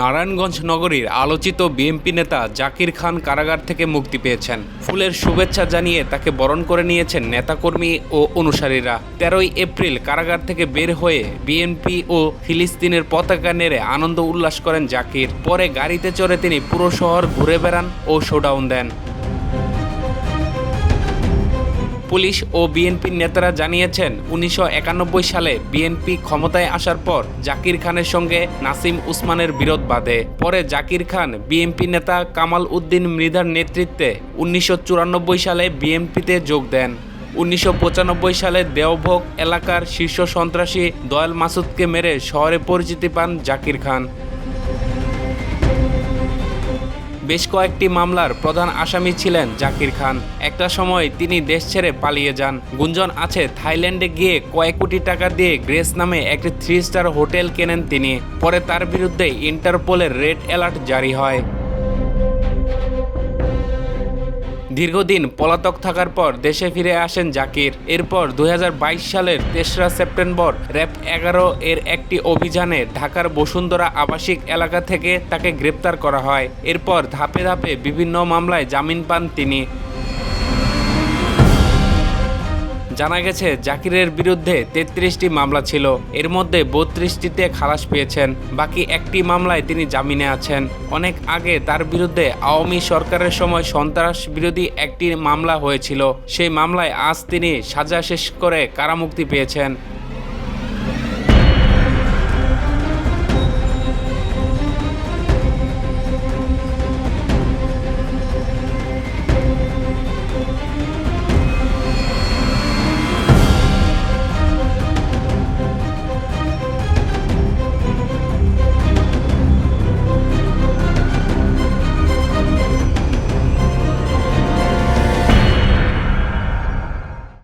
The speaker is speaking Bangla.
নারায়ণগঞ্জ নগরীর আলোচিত বিএনপি নেতা জাকির খান কারাগার থেকে মুক্তি পেয়েছেন। ফুলের শুভেচ্ছা জানিয়ে তাকে বরণ করে নিয়েছেন নেতাকর্মী ও অনুসারীরা। তেরোই এপ্রিল কারাগার থেকে বের হয়ে বিএনপি ও ফিলিস্তিনের পতাকা নেড়ে আনন্দ উল্লাস করেন জাকির। পরে গাড়িতে চড়ে তিনি পুরো শহর ঘুরে বেড়ান ও শোডাউন দেন। পুলিশ ও বিএনপির নেতারা জানিয়েছেন, উনিশশো একানব্বই সালে বিএনপি ক্ষমতায় আসার পর জাকির খানের সঙ্গে নাসিম উসমানের বিরোধ বাঁধে। পরে জাকির খান, বিএনপি নেতা কামাল উদ্দিন মৃধার নেতৃত্বে উনিশশো চুরানব্বই সালে বিএনপিতে যোগ দেন। উনিশশো পঁচানব্বই সালে দেওভোগ এলাকার শীর্ষ সন্ত্রাসী দয়াল মাসুদকে মেরে শহরে পরিচিতি পান জাকির খান। বেশ কয়েকটি মামলার প্রধান আসামি ছিলেন জাকির খান। একটা সময় তিনি দেশ ছেড়ে পালিয়ে যান। গুঞ্জন আছে, থাইল্যান্ডে গিয়ে কয়েক কোটি টাকা দিয়ে গ্রেস নামে একটি থ্রি স্টার হোটেল কেনেন তিনি। পরে তার বিরুদ্ধে ইন্টারপোলের রেড অ্যালার্ট জারি হয়। দীর্ঘদিন পলাতক থাকার পর দেশে ফিরে আসেন জাকির। এরপর দু হাজার বাইশ সালের তেসরা সেপ্টেম্বর র্যাব এগারো এর একটি অভিযানে ঢাকার বসুন্ধরা আবাসিক এলাকা থেকে তাকে গ্রেপ্তার করা হয়। এরপর ধাপে ধাপে বিভিন্ন মামলায় জামিন পান তিনি। জানা গেছে, জাকিরের বিরুদ্ধে তেত্রিশটি মামলা ছিল। এর মধ্যে বত্রিশটিতে খালাস পেয়েছেন, বাকি একটি মামলায় তিনি জামিনে আছেন। অনেক আগে তার বিরুদ্ধে আওয়ামী সরকারের সময় সন্ত্রাস বিরোধী একটি মামলা হয়েছিল। সেই মামলায় আজ তিনি সাজা শেষ করে কারামুক্তি পেয়েছেন।